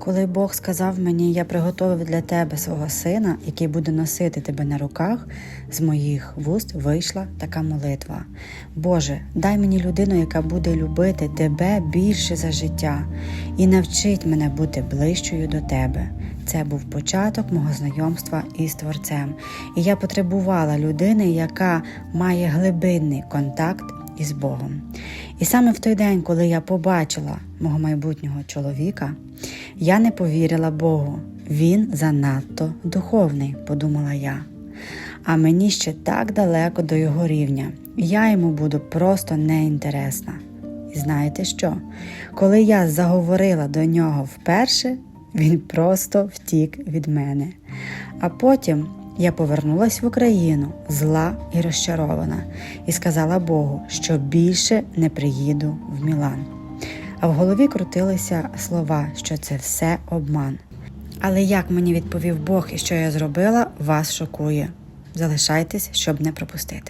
Коли Бог сказав мені, я приготовив для тебе свого сина, який буде носити тебе на руках, з моїх вуст вийшла така молитва. Боже, дай мені людину, яка буде любити тебе більше за життя, і навчить мене бути ближчою до тебе. Це був початок мого знайомства із Творцем, і я потребувала людини, яка має глибинний контакт із Богом. І саме в той день, коли я побачила мого майбутнього чоловіка, я не повірила Богу. Він занадто духовний, подумала я. А мені ще так далеко до його рівня. Я йому буду просто неінтересна. І знаєте що? Коли я заговорила до нього вперше, він просто втік від мене. А потім я повернулась в Україну зла і розчарована, і сказала Богу, що більше не приїду в Мілан. А в голові крутилися слова, що це все обман. Але як мені відповів Бог і що я зробила, вас шокує. Залишайтесь, щоб не пропустити.